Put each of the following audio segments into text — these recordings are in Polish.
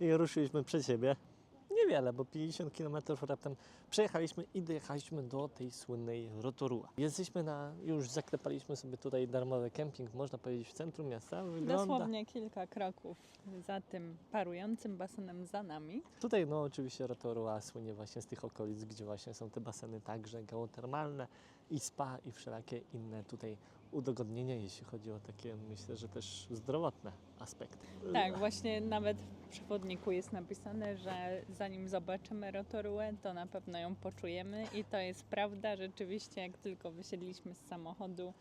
i ruszyliśmy przed siebie. Niewiele, bo 50 km raptem przejechaliśmy i dojechaliśmy do tej słynnej Rotorua. Jesteśmy na, już zaklepaliśmy sobie tutaj darmowy kemping, można powiedzieć w centrum miasta. Wygląda, Dosłownie kilka kroków za tym parującym basenem za nami. Tutaj no oczywiście Rotorua słynie właśnie z tych okolic, gdzie właśnie są te baseny także geotermalne i spa i wszelakie inne tutaj udogodnienia, jeśli chodzi o takie myślę, że też zdrowotne aspekty. Tak, właśnie nawet w przewodniku jest napisane, że zanim zobaczymy Rotoruę, to na pewno ją poczujemy i to jest prawda. Rzeczywiście, jak tylko wysiedliśmy z samochodu,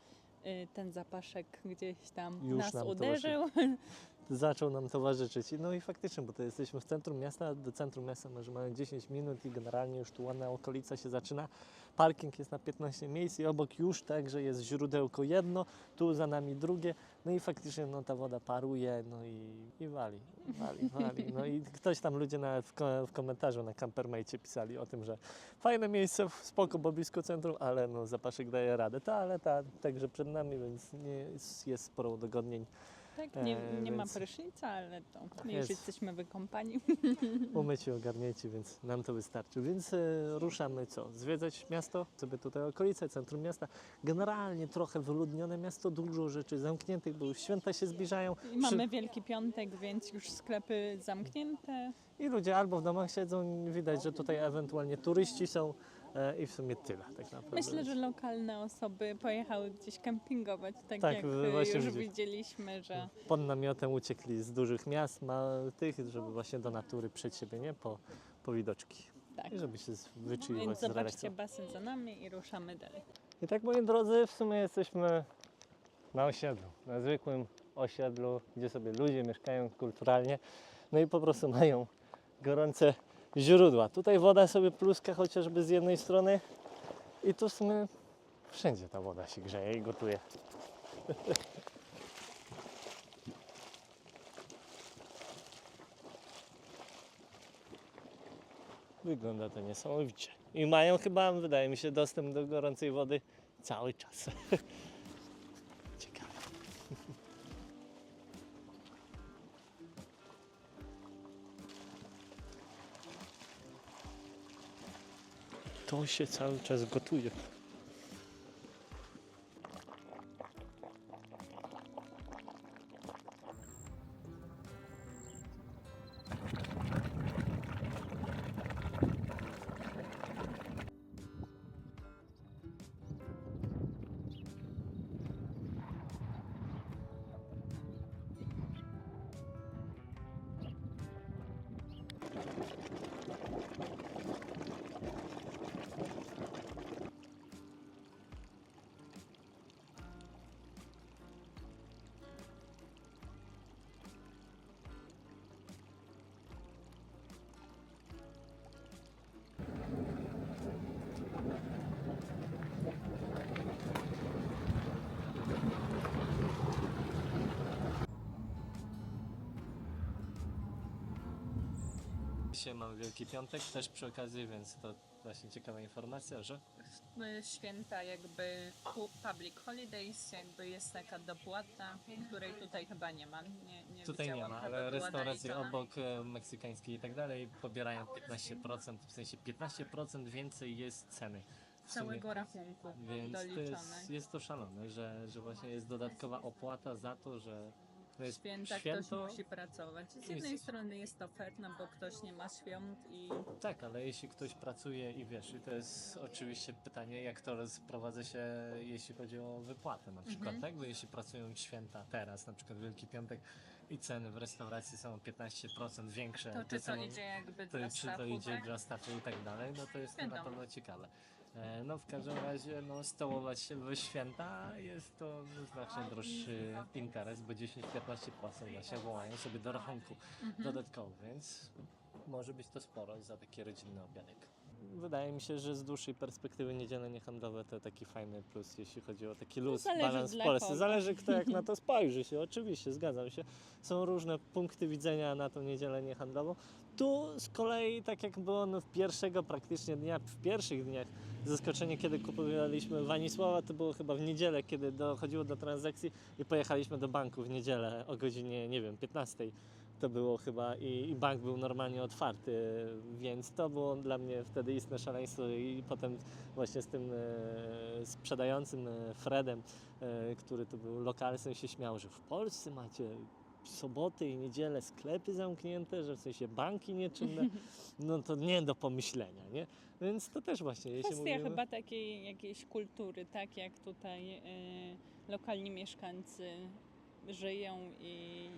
y, ten zapaszek gdzieś tam Już nas nam uderzył. zaczął nam towarzyszyć. No i faktycznie, bo to jesteśmy w centrum miasta, do centrum miasta może mamy 10 minut i generalnie już tu ładna okolica się zaczyna. Parking jest na 15 miejsc i obok już także jest źródełko jedno, tu za nami drugie. No i faktycznie no, ta woda paruje, no i, i wali, wali, wali. No i ktoś tam ludzie nawet w, w komentarzu na Campermate pisali o tym, że fajne miejsce, spoko, bo blisko centrum, ale no zapaszek daje radę. Toaleta także przed nami, więc nie, jest, jest sporo udogodnień. Tak, nie, E, nie ma więc- prysznica, ale to my jest. już jesteśmy wykąpani. umyci, ogarnięci, więc nam to wystarczy. Więc e, ruszamy co? Zwiedzać miasto, sobie tutaj okolice, centrum miasta. Generalnie trochę wyludnione miasto, dużo rzeczy zamkniętych, bo już święta się zbliżają I mamy Wielki Piątek, więc już sklepy zamknięte. i ludzie albo w domach siedzą, widać, że tutaj ewentualnie turyści są i w sumie tyle tak naprawdę. Myślę, że lokalne osoby pojechały gdzieś kempingować, tak, Tak, jak już widzieliśmy, że Pod namiotem uciekli z dużych miast, ma tych, żeby właśnie do natury przed siebie, nie? Po, po widoczki. tak. I żeby się wyczuliwać, Więc zobaczcie basen za nami i ruszamy dalej. I tak moi drodzy, w sumie jesteśmy na osiedlu, na zwykłym osiedlu, gdzie sobie ludzie mieszkają kulturalnie, no i po prostu mają gorące źródła. Tutaj woda sobie pluska chociażby z jednej strony i tu w sumie wszędzie ta woda się grzeje i gotuje. Wygląda to niesamowicie. I mają chyba, wydaje mi się, dostęp do gorącej wody cały czas. się cały czas gotuje. Dzisiaj mamy Wielki Piątek też przy okazji, więc to właśnie ciekawa informacja, że Y, Święta jakby pu- public holidays, jakby jest taka dopłata, której tutaj chyba nie ma. Nie, nie tutaj nie widziałam, ma, żeby ale była restauracje naliczona. obok e, meksykańskie i tak dalej pobierają 15%, w sensie 15% więcej jest ceny. w sumie. Całego rachunku Więc to doliczone. jest, jest to szalone, że, że właśnie jest dodatkowa opłata za to, że jest Święta święto. ktoś musi pracować. Z jednej Jest- strony jest to fair, no bo ktoś nie ma świąt i Tak, ale jeśli ktoś pracuje i wiesz, i to jest oczywiście pytanie, jak to rozprowadza się, jeśli chodzi o wypłatę na przykład, Mhm. tak? Bo jeśli pracują święta teraz, na przykład Wielki Piątek i ceny w restauracji są 15% większe, to czy to są- idzie jakby to, dla czy to idzie tak? dla stafu i tak dalej, no to jest to na Wiadomo. pewno ciekawe. E, No w każdym razie no, stołować się w święta jest to znacznie droższy interes, bo 10-15% właśnie wołają sobie do rachunku Mhm. dodatkowo, więc może być to sporo za taki rodzinny obiadek. Wydaje mi się, że z dłuższej perspektywy niedziele niehandlowe to taki fajny plus, jeśli chodzi o taki luz, balans w Polsce. kogo. Zależy kto jak na to spojrzy się, oczywiście, zgadzam się. Są różne punkty widzenia na tą niedzielę niehandlową. Tu z kolei, tak jak było no, w pierwszego praktycznie dnia, w pierwszych dniach zaskoczenie, kiedy kupowaliśmy Wanisława, to było chyba w niedzielę, kiedy dochodziło do transakcji i pojechaliśmy do banku w niedzielę o godzinie, nie wiem, 15 to było chyba i, i bank był normalnie otwarty, więc to było dla mnie wtedy istne szaleństwo i potem właśnie z tym e, sprzedającym e, Fredem, e, który tu był lokalsem się śmiał, że w Polsce macie soboty i niedzielę sklepy zamknięte, że w sensie banki nieczynne, no to nie do pomyślenia, nie? Więc to też właśnie, jeśli Kwestia mówimy... chyba takiej jakiejś kultury, tak jak tutaj y, lokalni mieszkańcy żyją i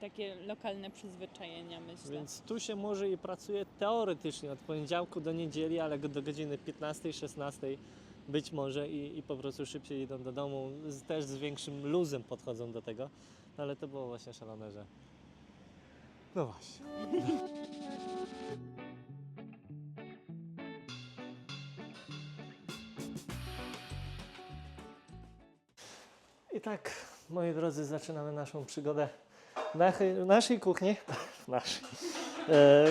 takie lokalne przyzwyczajenia myślę. Więc tu się może i pracuje teoretycznie od poniedziałku do niedzieli, ale do godziny 15-16 być może i, i po prostu szybciej idą do domu, też z większym luzem podchodzą do tego. No ale to było właśnie szalone, że. No właśnie. I tak, moi drodzy, zaczynamy naszą przygodę naszej, naszej kuchni. W naszej. E,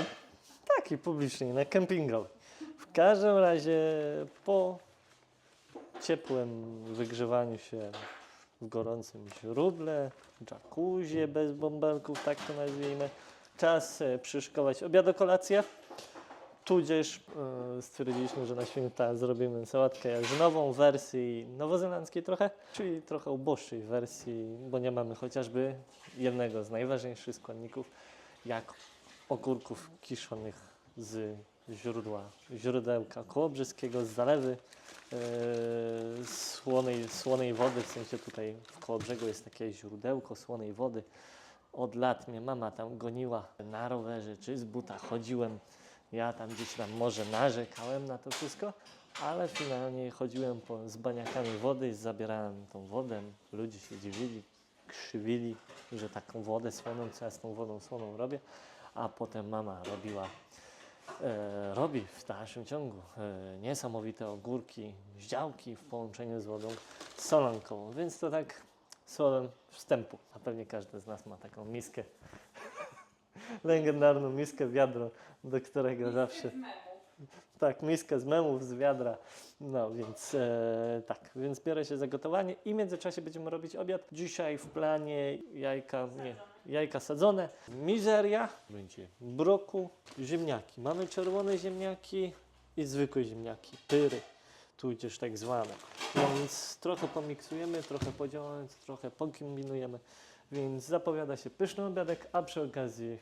takiej publicznej, na kempingowej. W każdym razie po ciepłym wygrzewaniu się w gorącym źródle, jacuzzi bez bąbelków, tak to nazwijmy, czas e, przyszykować obiad, kolację. Tudzież e, stwierdziliśmy, że na święta zrobimy sałatkę jarzynową w wersji nowozelandzkiej trochę, czyli trochę uboższej wersji, bo nie mamy chociażby jednego z najważniejszych składników, jak ogórków kiszonych z źródła, źródełka kołobrzyskiego, z zalewy słonej, słonej wody, w sensie tutaj w Kołobrzegu jest takie źródełko słonej wody. Od lat mnie mama tam goniła na rowerze czy z buta, chodziłem, ja tam gdzieś tam może narzekałem na to wszystko, ale finalnie chodziłem po, z baniakami wody i zabierałem tą wodę, ludzie się dziwili, krzywili, że taką wodę słoną, co ja z tą wodą słoną robię, a potem mama robiła robi w dalszym ciągu. E, niesamowite ogórki z działki w połączeniu z wodą solankową, więc to tak słowem wstępu. A pewnie każdy z nas ma taką miskę, legendarną miskę wiadro, do którego zawsze... Tak, miskę z memów, z wiadra. No więc e, tak, więc biorę się za gotowanie i w międzyczasie będziemy robić obiad. Dzisiaj w planie jajka, nie, jajka sadzone, mizeria, będzie broku, ziemniaki. Mamy czerwone ziemniaki i zwykłe ziemniaki, pyry, tudzież tak zwane. Więc trochę pomiksujemy, trochę podziałamy, trochę pokombinujemy. Więc zapowiada się pyszny obiadek, a przy okazji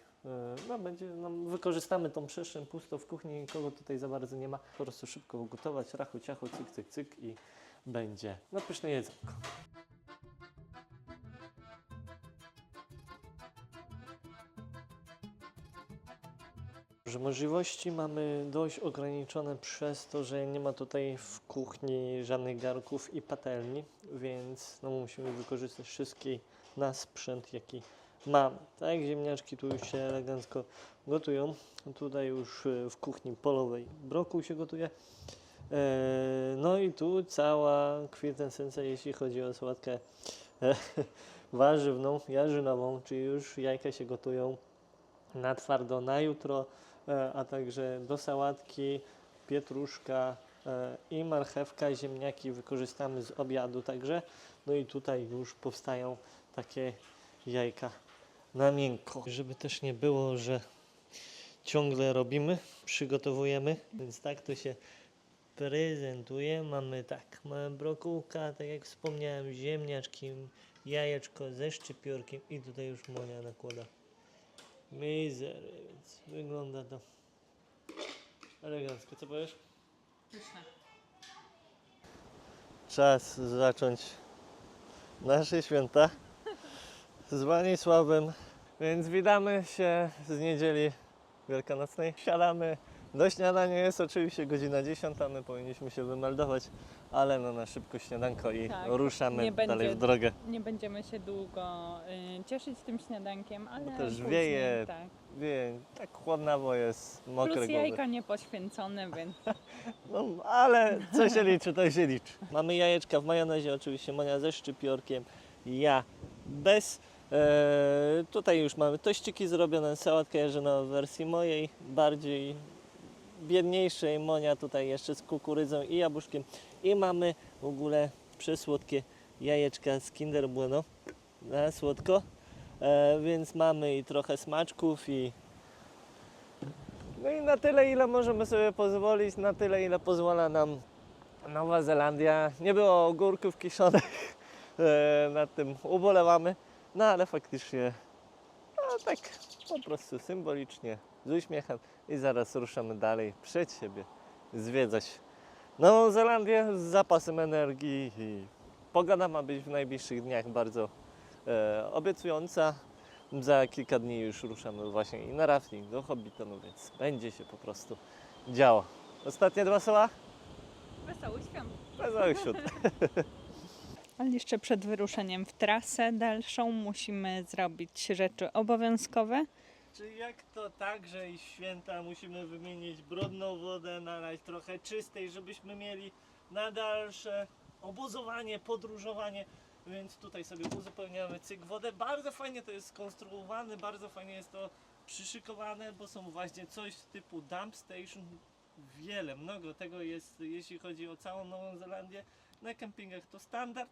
no, będzie, no, wykorzystamy tą przestrzeń pusto w kuchni, kogo tutaj za bardzo nie ma. Po prostu szybko ugotować, rachu, ciachu, cyk, cyk, cyk i będzie no, pyszne jedzonko. Że możliwości mamy dość ograniczone przez to, że nie ma tutaj w kuchni żadnych garnków i patelni, więc no, musimy wykorzystać wszystki na sprzęt, jaki mamy. Tak, ziemniaczki tu już się elegancko gotują. Tutaj już e, w kuchni polowej brokuł się gotuje. E, No i tu cała kwintesencja, jeśli chodzi o sałatkę e, warzywną, jarzynową, czyli już jajka się gotują na twardo na jutro, a także do sałatki pietruszka i marchewka, ziemniaki wykorzystamy z obiadu także. No i tutaj już powstają takie jajka na miękko. Żeby też nie było, że ciągle robimy, przygotowujemy, więc tak to się prezentuje. Mamy tak, mamy brokułka, tak jak wspomniałem, ziemniaczki, jajeczko ze szczypiorkiem i tutaj już Monia nakłada mizery, więc wygląda to elegancko. Co powiesz? Czas zacząć nasze święta z Wanisławem, więc witamy się z niedzieli wielkanocnej. Siadamy do śniadania, jest oczywiście godzina 10, my powinniśmy się wymeldować, ale no na szybko śniadanko i Tak, ruszamy nie dalej będzie- w drogę. Nie będziemy się długo y, cieszyć tym śniadankiem, ale też później, wieje, Tak. Wie, tak chłodnawo jest, mokre Plus głowy. jajka niepoświęcone, więc No, ale co się liczy, to się liczy. Mamy jajeczka w majonezie, oczywiście Monia ze szczypiorkiem, ja bez. E, tutaj już mamy tościki zrobione, sałatkę jarzyną w wersji mojej, bardziej biedniejszej. Monia tutaj jeszcze z kukurydzą i jabłuszkiem. I mamy w ogóle przesłodkie jajeczka z Kinder Bueno na słodko. e, więc mamy i trochę smaczków i no i na tyle ile możemy sobie pozwolić, na tyle ile pozwala nam Nowa Zelandia. Nie było ogórków kiszonych, e, nad tym ubolewamy, no ale faktycznie no, tak po prostu symbolicznie, z uśmiechem i zaraz ruszamy dalej przed siebie, zwiedzać Nową Zelandię z zapasem energii i pogoda ma być w najbliższych dniach bardzo e, obiecująca. Za kilka dni już ruszamy właśnie i na rafting do Hobbitonu, więc będzie się po prostu działo. Ostatnie dwa słowa? Wesołych świąt. Wesołych świąt. Ale jeszcze przed wyruszeniem w trasę dalszą musimy zrobić rzeczy obowiązkowe. Czy jak to tak, że i święta musimy wymienić brudną wodę, nalać trochę czystej, żebyśmy mieli na dalsze obozowanie, podróżowanie, więc tutaj sobie uzupełniamy cyk wodę. Bardzo fajnie to jest skonstruowane, bardzo fajnie jest to przyszykowane, bo są właśnie coś typu dump station. Wiele, mnogo tego jest, jeśli chodzi o całą Nową Zelandię. Na kempingach to standard.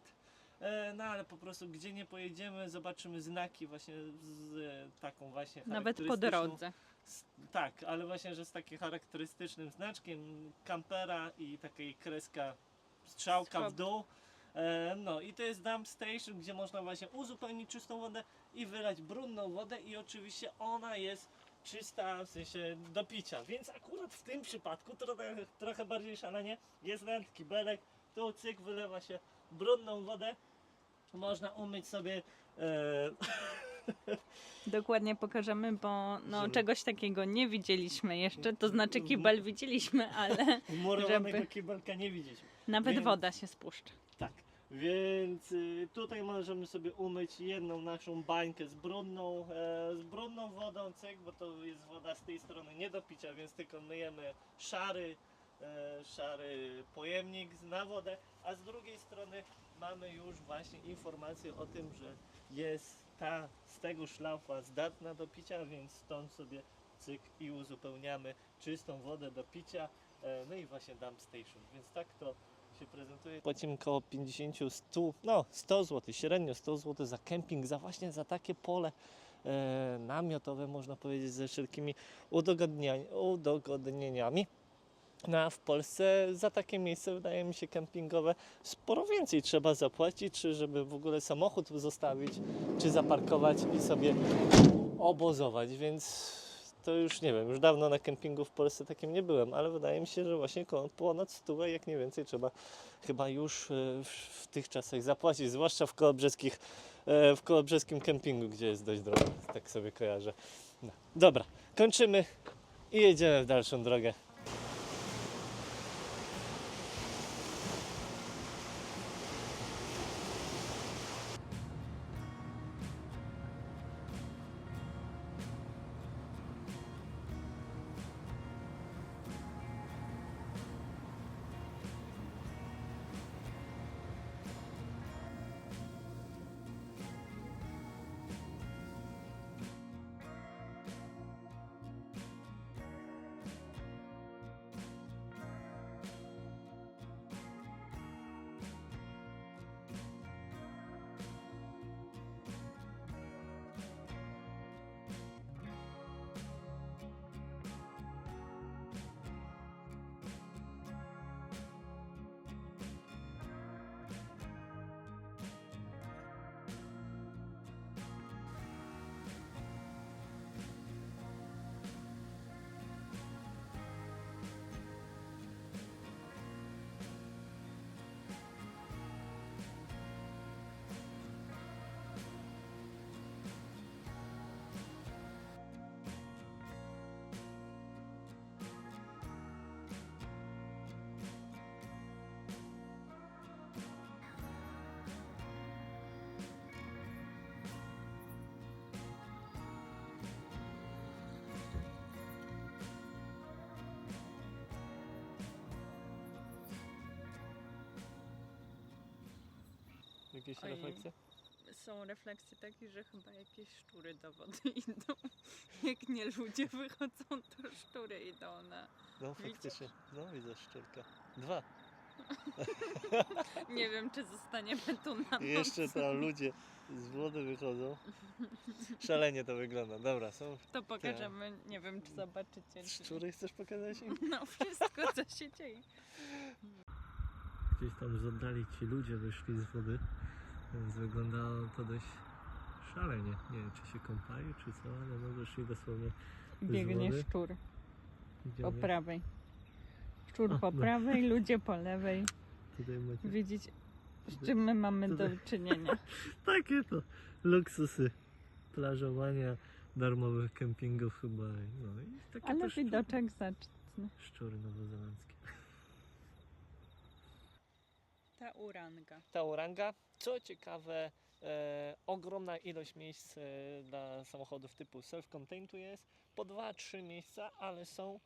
E, No ale po prostu gdzie nie pojedziemy, zobaczymy znaki właśnie z taką właśnie Nawet po drodze. z- Tak, ale właśnie, że z takim charakterystycznym znaczkiem kampera i takiej kreska strzałka w Schab. dół. E, No i to jest dump station, gdzie można właśnie uzupełnić czystą wodę i wylać brudną wodę i oczywiście ona jest czysta, w sensie do picia. Więc akurat w tym przypadku trochę, trochę bardziej szalenie jest rent kibelek, tu cyk wylewa się brudną wodę. Można umyć sobie e, Dokładnie pokażemy, bo no, Żeby- czegoś takiego nie widzieliśmy jeszcze. To znaczy kibel widzieliśmy, ale wmurowanego Żeby- kibelka nie widzieliśmy. nawet Więc- woda się spuszcza. Tak, więc y, tutaj możemy sobie umyć jedną naszą bańkę z brudną, e, z brudną wodą, cyk, bo to jest woda z tej strony nie do picia, więc tylko myjemy szary, szary pojemnik na wodę, a z drugiej strony mamy już właśnie informację o tym, że jest ta z tego szlafa zdatna do picia, więc stąd sobie cyk i uzupełniamy czystą wodę do picia, e, no i właśnie dump station, więc tak to się prezentuje. Płacimy około 50, 100, no 100 zł, średnio 100 zł za kemping, za właśnie za takie pole e, namiotowe, można powiedzieć, ze wszelkimi udogodnienia, udogodnieniami. No a w Polsce za takie miejsce, wydaje mi się, kempingowe sporo więcej trzeba zapłacić, czy żeby w ogóle samochód zostawić, czy zaparkować i sobie obozować, więc to już nie wiem, już dawno na kempingu w Polsce takim nie byłem, ale wydaje mi się, że właśnie ponad stówę, jak nie więcej, trzeba chyba już e, w, w tych czasach zapłacić, zwłaszcza w kołobrzeskich, e, w kołobrzeskim kempingu, gdzie jest dość drogo, tak sobie kojarzę. No. Dobra, kończymy i jedziemy w dalszą drogę. Jakieś Ojej. refleksje? Są refleksje takie, że chyba jakieś szczury do wody idą. Jak nie ludzie wychodzą, to szczury idą na... No faktycznie, no widzę szczelka. Dwa. Nie wiem, czy zostaniemy tu na I jeszcze noc. tam ludzie z wody wychodzą. Szalenie to wygląda. Dobra, są To pokażemy, nie wiem, czy zobaczycie. czy- szczury, chcesz pokazać im? No wszystko, co się dzieje. Gdzieś tam z oddali ci ludzie wyszli z wody, więc wyglądało to dość szalenie. Nie wiem, czy się kąpali, czy co, ale no wyszli dosłownie. Biegnie wody? szczur po Idziemy. prawej. Szczur po no. prawej, ludzie po lewej. Tutaj macie Widzicie, z czym my mamy do Tutaj. czynienia. takie to luksusy plażowania, darmowych kempingów chyba. No i takie Ale to szczury, widoczek zacny. szczury nowozelandzkie. Ta uranga. ta oranga. Co ciekawe, e, ogromna ilość miejsc e, dla samochodów typu self-contained tu jest. Po 2-3 miejsca, ale są,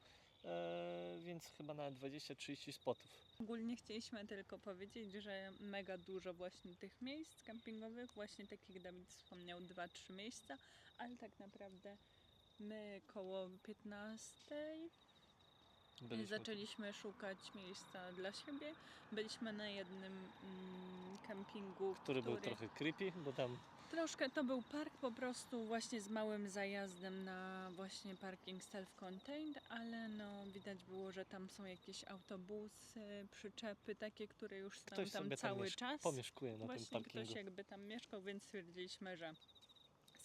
e, więc chyba na 20-30 spotów. Ogólnie chcieliśmy tylko powiedzieć, że mega dużo właśnie tych miejsc kempingowych, właśnie tak jak Dawid wspomniał, 2-3 miejsca, ale tak naprawdę my koło 15 Byliśmy- zaczęliśmy szukać miejsca dla siebie. Byliśmy na jednym mm, kempingu, który był trochę creepy, bo tam Troszkę to był park po prostu właśnie z małym zajazdem na właśnie parking self-contained, ale no widać było, że tam są jakieś autobusy, przyczepy takie, które już stoją ktoś tam tam cały miesz- czas. pomieszkuje na tym Właśnie parkingu. ktoś jakby tam mieszkał, więc stwierdziliśmy, że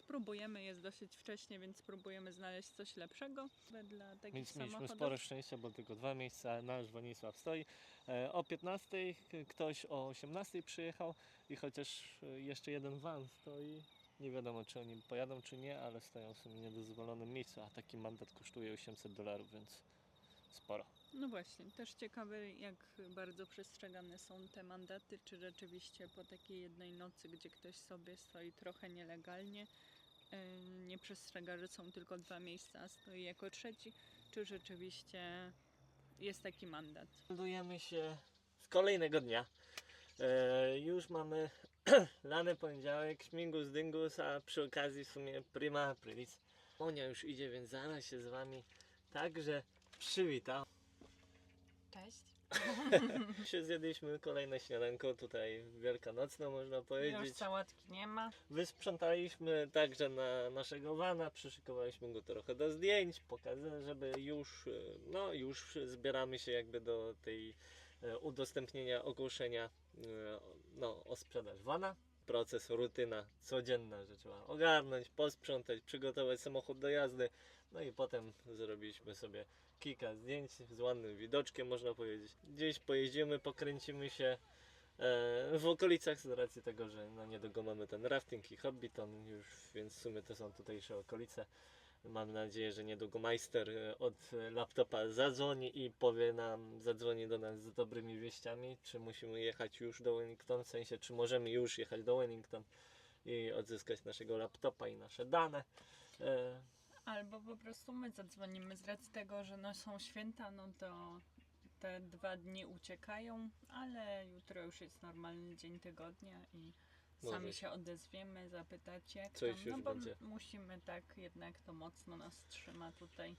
spróbujemy, jest dosyć wcześnie, więc spróbujemy znaleźć coś lepszego dla takich Więc mieliśmy samochodów. spore szczęście, bo tylko dwa miejsca, nasz Wonisław stoi. E, O 15 k- ktoś o 18 przyjechał i chociaż e, jeszcze jeden van stoi, nie wiadomo czy oni pojadą czy nie, ale stoją w sumie niedozwolonym miejscu, a taki mandat kosztuje 800 dolarów, więc sporo. No właśnie, też ciekawe jak bardzo przestrzegane są te mandaty, czy rzeczywiście po takiej jednej nocy, gdzie ktoś sobie stoi trochę nielegalnie, nie przestrzega, że są tylko dwa miejsca, stoi jako trzeci, czy rzeczywiście jest taki mandat. Meldujemy się z kolejnego dnia. E, już mamy lany poniedziałek, śmigus dyngus, a przy okazji w sumie prima aprilis. Monia już idzie, więc zaraz się z wami także przywitam. Się zjedliśmy kolejne śniadanko tutaj wielkanocne można Już powiedzieć. sałatki nie ma. Wysprzątaliśmy także na naszego wana, przyszykowaliśmy go trochę do zdjęć, pokazać, żeby już, e, no już zbieramy się jakby do tej e, udostępnienia ogłoszenia e, no, o sprzedaż wana. Proces, rutyna codzienna, że trzeba ogarnąć, posprzątać, przygotować samochód do jazdy. No i potem zrobiliśmy sobie kilka zdjęć z ładnym widoczkiem, można powiedzieć. Gdzieś pojeździmy, pokręcimy się e, w okolicach z racji tego, że no niedługo mamy ten rafting i hobbiton już, więc w sumie to są tutejsze okolice. Mam nadzieję, że niedługo majster e, od e, laptopa zadzwoni i powie nam, zadzwoni do nas z dobrymi wieściami, czy musimy jechać już do Wellington, w sensie czy możemy już jechać do Wellington i odzyskać naszego laptopa i nasze dane. E, Albo po prostu my zadzwonimy. Z racji tego, że no są święta, no to te dwa dni uciekają, ale jutro już jest normalny dzień tygodnia i Może sami się- odezwiemy, zapytać jak Coś tam, no już bo będzie. musimy tak, jednak to mocno nas trzyma tutaj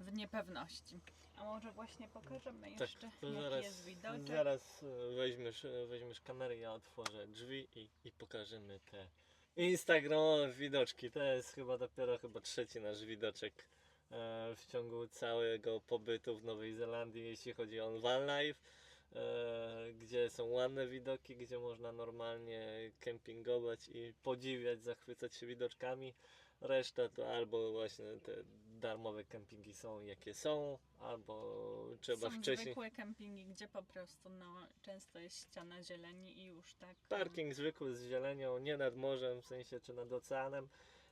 w niepewności. A może właśnie pokażemy Tak, jeszcze to jaki zaraz, jest widoczek. zaraz e, weźmiesz, e, weźmiesz kamerę, ja otworzę drzwi i, i pokażemy te instagramowe widoczki. To jest chyba dopiero chyba trzeci nasz widoczek e, w ciągu całego pobytu w Nowej Zelandii, jeśli chodzi o van life. E, gdzie są ładne widoki, gdzie można normalnie kempingować i podziwiać, zachwycać się widoczkami. Reszta to albo właśnie te darmowe kempingi są jakie są, albo trzeba Są wcześniej. zwykłe kempingi, gdzie po prostu no, często jest ściana zieleni i już tak. Parking zwykły z zielenią, nie nad morzem, w sensie czy nad oceanem.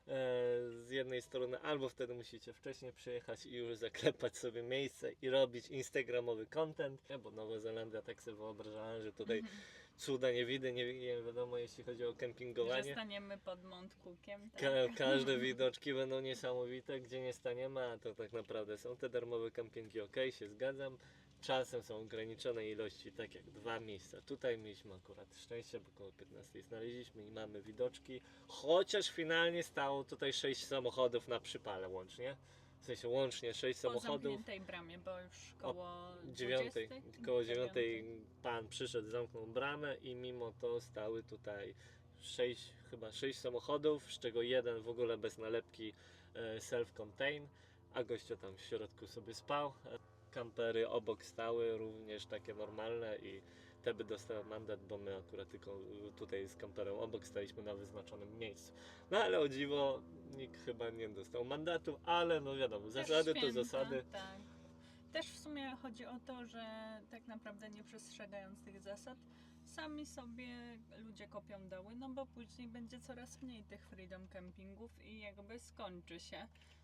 E, z jednej strony, albo wtedy musicie wcześniej przyjechać i już zaklepać sobie miejsce i robić instagramowy content, bo Nowa Zelandia tak sobie wyobrażałem, że tutaj cuda nie widzę, nie, nie wiadomo jeśli chodzi o Że kempingowanie. staniemy pod Mount Cookiem. Tak? Ka- każde widoczki będą niesamowite, gdzie nie staniemy, a to tak naprawdę są te darmowe kempingi, ok, się zgadzam. Czasem są ograniczone ilości, tak jak dwa miejsca. Tutaj mieliśmy akurat szczęście, bo około 15 znaleźliśmy i mamy widoczki. Chociaż finalnie stało tutaj 6 samochodów na przypale łącznie. w sensie łącznie 6 Po samochodów. zamkniętej bramie, bo już koło dziewiątej, 20? koło dziewiątej pan przyszedł, zamknął bramę i mimo to stały tutaj sześć, chyba sześć samochodów, z czego jeden w ogóle bez nalepki e, self-contain, a gościo tam w środku sobie spał. Kampery obok stały, również takie normalne i te by dostały mandat, bo my akurat tylko e, tutaj z kamperem obok staliśmy na wyznaczonym miejscu. No ale o dziwo nikt chyba nie dostał mandatu, ale no wiadomo, zasady to święta, zasady. Tak. Też w sumie chodzi o to, że tak naprawdę nie przestrzegając tych zasad, sami sobie ludzie kopią doły, no bo później będzie coraz mniej tych freedom campingów i jakby skończy się y,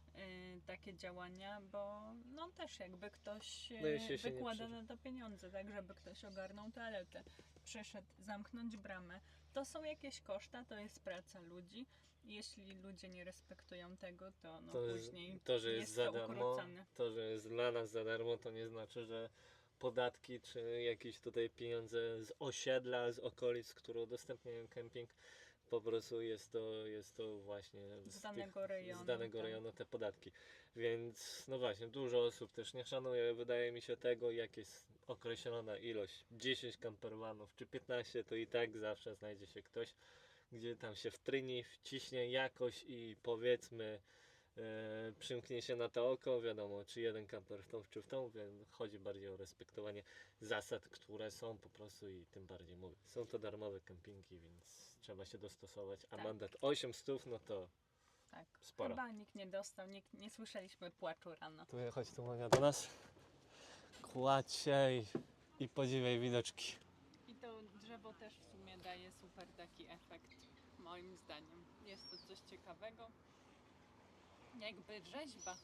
takie działania, bo no też jakby ktoś y, No wykłada na to pieniądze, tak żeby ktoś ogarnął toaletę, przyszedł zamknąć bramę. To są jakieś koszta, to jest praca ludzi. Jeśli ludzie nie respektują tego, to no to, później to, że jest, jest za to darmo, to, że jest dla nas za darmo, to nie znaczy, że podatki czy jakieś tutaj pieniądze z osiedla, z okolic, które udostępniają kemping, po prostu jest to, jest to właśnie Z danego rejonu, z danego tak. rejonu te podatki. Więc no właśnie, dużo osób też nie szanuje, wydaje mi się tego, jak jest określona ilość, 10 campervanów czy 15, to i tak zawsze znajdzie się ktoś, gdzie tam się wtryni, wciśnie jakoś i powiedzmy e, przymknie się na to oko, wiadomo, czy jeden kamper w tą, czy w tą, więc chodzi bardziej o respektowanie zasad, które są po prostu i tym bardziej mówię. Są to darmowe kempingi, więc trzeba się dostosować, a Tak. mandat 8 stów, no to Tak. Sporo. Chyba nikt nie dostał, nikt, nie słyszeliśmy płaczu rano. Tu chodź tu Monia do nas. I, i podziwiaj widoczki. I to drzewo też w sumie daje super taki efekt, moim zdaniem. Jest to coś ciekawego. Jakby rzeźba.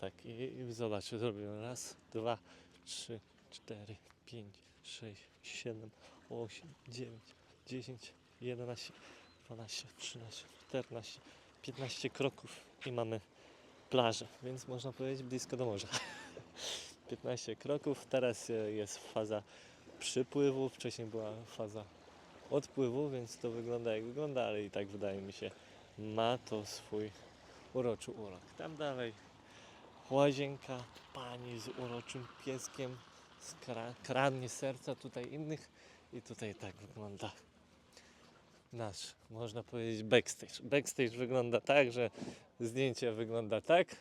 Tak i, i zobacz, zrobimy raz, dwa, trzy, cztery, pięć, sześć, siedem, osiem, dziewięć, dziesięć, jedenaście, dwanaście, trzynaście, czternaście, piętnaście kroków i mamy plażę, więc można powiedzieć blisko do morza. 15 kroków, teraz jest faza przypływu, wcześniej była faza odpływu, więc to wygląda jak wygląda, ale i tak wydaje mi się ma to swój uroczy urok. Tam dalej łazienka, pani z uroczym pieskiem, skra- kradnie serca tutaj innych i tutaj tak wygląda nasz, można powiedzieć, backstage. Backstage wygląda tak, że zdjęcie wygląda tak,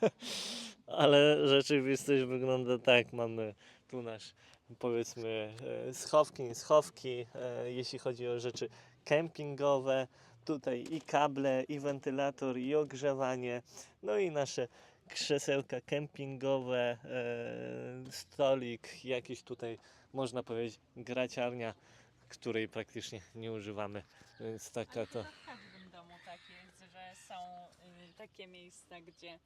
ale rzeczywistość wygląda tak. Mamy tu nasz, powiedzmy, e, schowki, schowki, e, jeśli chodzi o rzeczy kempingowe. Tutaj i kable, i wentylator, i ogrzewanie, no i nasze krzesełka kempingowe, e, stolik, jakiś tutaj, można powiedzieć, graciarnia, której praktycznie nie używamy. Więc taka to. W każdym domu tak jest, że są y, takie miejsca, gdzie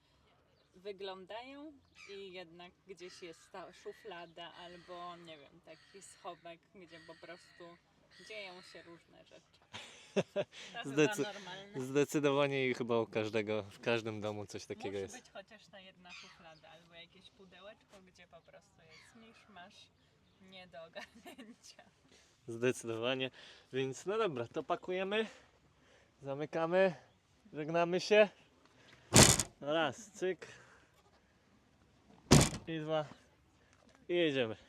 wyglądają i jednak gdzieś jest ta szuflada albo nie wiem, taki schowek, gdzie po prostu dzieją się różne rzeczy. Zdecy- normalne. Zdecydowanie i chyba u każdego, w każdym domu coś takiego Musi jest. być chociaż ta jedna szuflada albo jakieś pudełeczko, gdzie po prostu jest misz, masz nie do ogarnięcia. Zdecydowanie. Więc no dobra, to pakujemy, zamykamy, żegnamy się. Raz, cyk. I dwa. I jedziemy.